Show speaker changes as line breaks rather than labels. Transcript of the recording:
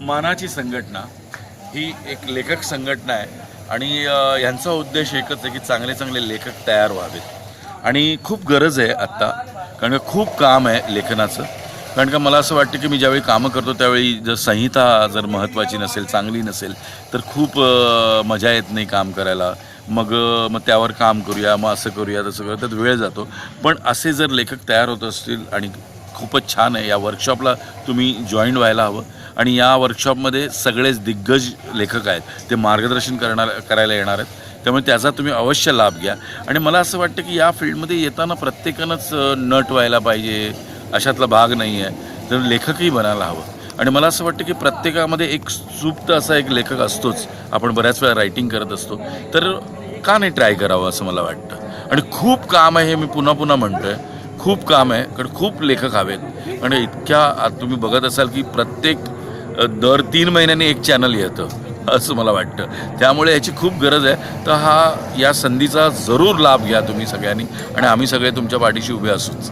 मानाची संघटना ही एक लेखक संघटना आहे. आणि ह्यांचा यांचा उद्देश एकच आहे की चांगले चांगले लेखक तयार व्हावेत. आणि खूप गरज आहे आत्ता कारण का खूप काम आहे लेखनाचं. कारण का मला असं वाटतं की मी ज्यावेळी कामं करतो त्यावेळी जर संहिता जर महत्त्वाची नसेल चांगली नसेल तर खूप मजा येत नाही काम करायला. मग मग त्यावर काम करूया मग असं करूया तसं करूया त्यात वेळ जातो. पण असे जर लेखक तयार होत असतील आणि खूपच छान आहे या वर्कशॉपला तुम्ही जॉईन व्हायला हवं. आणि या वर्कशॉपमध्ये सगळेच दिग्गज लेखक आहेत. ते मार्गदर्शन करणार करायला येणार आहेत. त्यामुळे त्याचा तुम्ही अवश्य लाभ घ्या. आणि मला असं वाटतं की या फील्डमध्ये येताना प्रत्येकानंच नट व्हायला पाहिजे. अशातला भाग नाही आहे तर लेखकही बनायला हवं. आणि मला असं वाटतं की प्रत्येकामध्ये एक सुप्त असा एक लेखक असतोच. आपण बऱ्याच वेळा रायटिंग करत असतो. तर का नाही ट्राय करावं असं मला वाटतं? आणि खूप काम आहे हे मी पुन्हा पुन्हा म्हणतो आहे खूप काम आहे कारण खूप लेखक हवेत. आणि इतक्या तुम्ही बघत असाल की प्रत्येक दर तीन महिन्यांनी एक चॅनल येतं असं मला वाटतं. त्यामुळे याची खूप गरज आहे. तर हा या संधीचा जरूर लाभ घ्या तुम्ही सगळ्यांनी. आणि आम्ही सगळे तुमच्या पाठीशी उभे असूच.